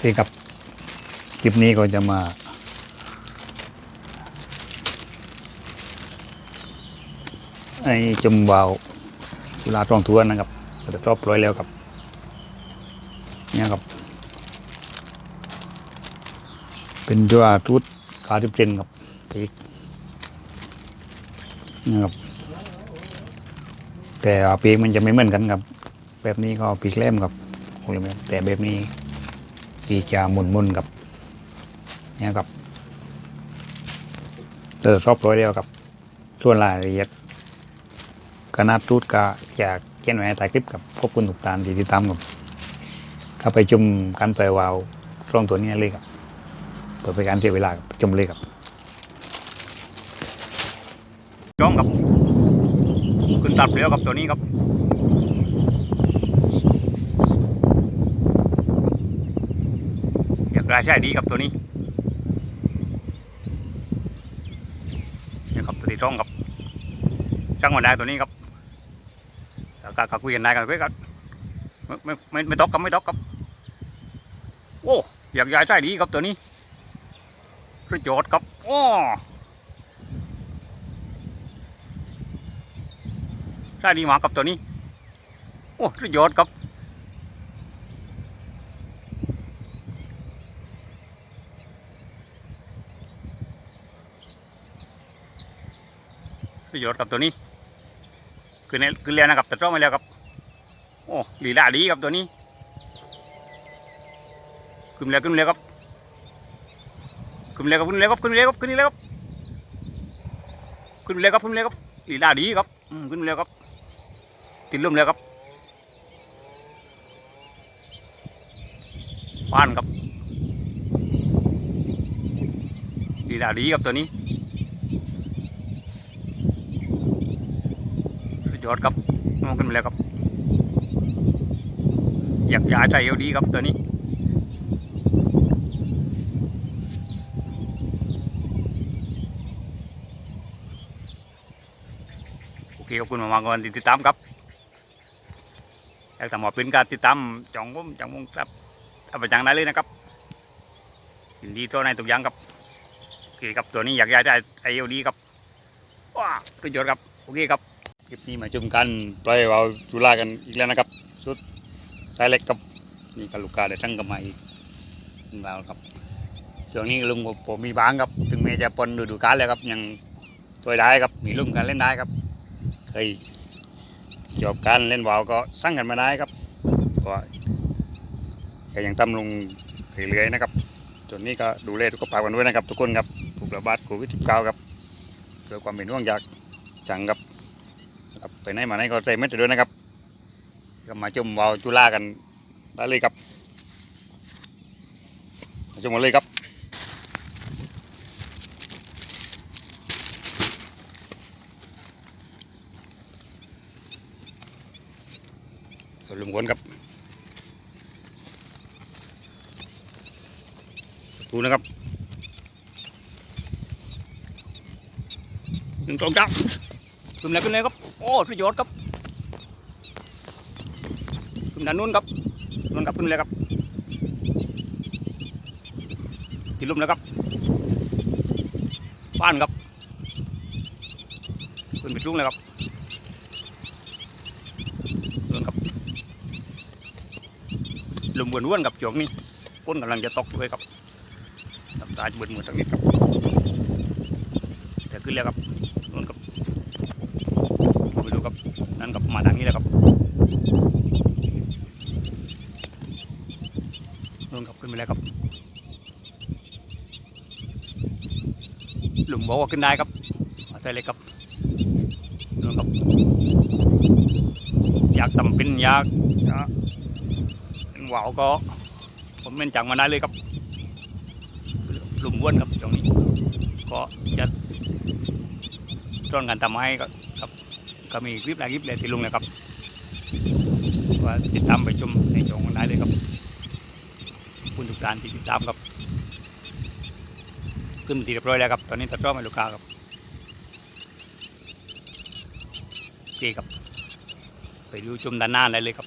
ที่กับคลิปนี้ก็จะมา ไอ้จมวาวเวลาตรองทวนนะครับก็จะรอบร้อยแล้วครับ เนี่ยครับ เป็นจัวทุดขาทิพเจนครับปีกนะครับ แต่ปีกมันจะไม่เหมือนกันครับ แบบนี้ก็ปีกแหลมครับแต่แบบนี้ ปีกจะหมุนมุนๆครับเนี่ยครับเติร์รอบร้อยแล้วครับส่วนรายละเอียดขนาดตูดก็จากเขียนไว้ในใต้คลิปกับขอบคุณทุกท่านที่ติดตามครับเข้าไปชมการเปิดวาล์วร่องตัวนี้เลยครับเปิดไปการเสียเวลาครับชมเลยครับจ้องครับขึ้นตัดเปลียวกับตัวนี้ครับ อยาใช่ดีกับตัวนี้นี่ครับตัวที่ต้องครับช่างมันได้ตัวนี้ครับแล้วก็ก็คุยกันได้กันคุยกันไม่ไม่ไม่ไม่ตกกับไม่ตกกับโอ้อยากย้ายใช่ดีครับตัวนี้ประโยชน์ครับโอ้ใช่ดีมากกับตัวนี้โอ้ประโยชน์ครับ ประโยชน์กับตัวนี้คือในคือเรียนนะครับแต่ต้องมาแล้วครับโอ้ลีลาดีครับตัวนี้ขึ้นแล้วขึ้นแล้วครับขึ้นแล้วครับขึ้นแล้วครับขึ้นแล้วครับขึ้นแล้วครับขึ้นแล้วครับขึ้นแล้วครับลีลาดีครับอืมขึ้นแล้วครับติดลมแล้วครับผ่านครับลีลาดีครับตัวนี้ สุดย อดครับมองขึ้นมาแล้วครับ อยากย้ายใจเอวดีครับตัวนี้โอเคขอบคุณมากๆก่อนที่ติดตามครับอยากทำหมอเป็นการติดตามจ่องผมจ่องผมครับเอาไปจังได้เลยนะครับยินดีตัวในทุกย่างครับโอเคครับตัวนี้อยากย้ายใจไอเอวดีครับว้าประโยชน์ครับโอเคครับ คลิปนี้มาชมกันปล่อยเราจุฬากันอีกแล้วนะครับชุดสายเล็กกับนี่กับลูกาได้ตั้งกันมาอีกหนึ่าวครับช่วงนี้ลุงผมผมมีบางครับ ถึงแม้จะปนฤดูกาลแล้วครับ ยังตัวได้ครับมีลุ่มกันเล่นได้ครับเคยจบการเล่นวาวก็สร้างกันมาได้ครับก็ก็ยังตำลงเรื่อยๆนะครับส่วนนี้ก็ดูแลทุกภากันด้วยนะครับ ทุกคนครับถูกระบาดโควิด19ครับเพื่อความเป็นห่วงจากจังครับ ครับไปไหนมาไหนก็ใจไม่ด้วยนะครับ ก็มาชมวาวจุฬากันได้เลยครับมาชมกันเลยครับสลุมคนครับดูนะครับหนึ่งตรงจังขึ้นเลยขึ้นเลยครับ อ้สุดยอดครับขึ้นด้านนู้นครับนู้นครับขึ้นเลยครับติดลมแล้วครับบ้านครับขึ้นไปทุ่งเลยครับนู้นครับลมวนๆกับช่วงนี้ฝนกำลังจะตกด้วยครับตาจะเบิดมือตรงนี้ครับแต่ขึ้นแล้วครับ ไปดูครับนั่นกับ มาทางนี้แหละครับนู่นครับขึ้นไปแล้วครับหลุมบอกว่าขึ้นได้ครับเอาใจเลยครับนู่นครับอยากทำเป็นอยากเป็นหวาวก็ผมเป็นจังมาได้เลยครับ หลุมว้นครับตรงนี้ ก็จะต้นการทำให้ก็ ก็มีคลิปหลายคลิปเลยที่ลงนะครับว่าติดตามไปชมในช่องได้เลยครับคุณทุกการที่ติดตามครับขึ้นทีเรียบร้อยแล้วครับ ตอนนี้ตัดรอบมาลูกค้าครับโอเคครับไปดูชมด้านหน้าได้เลยครับ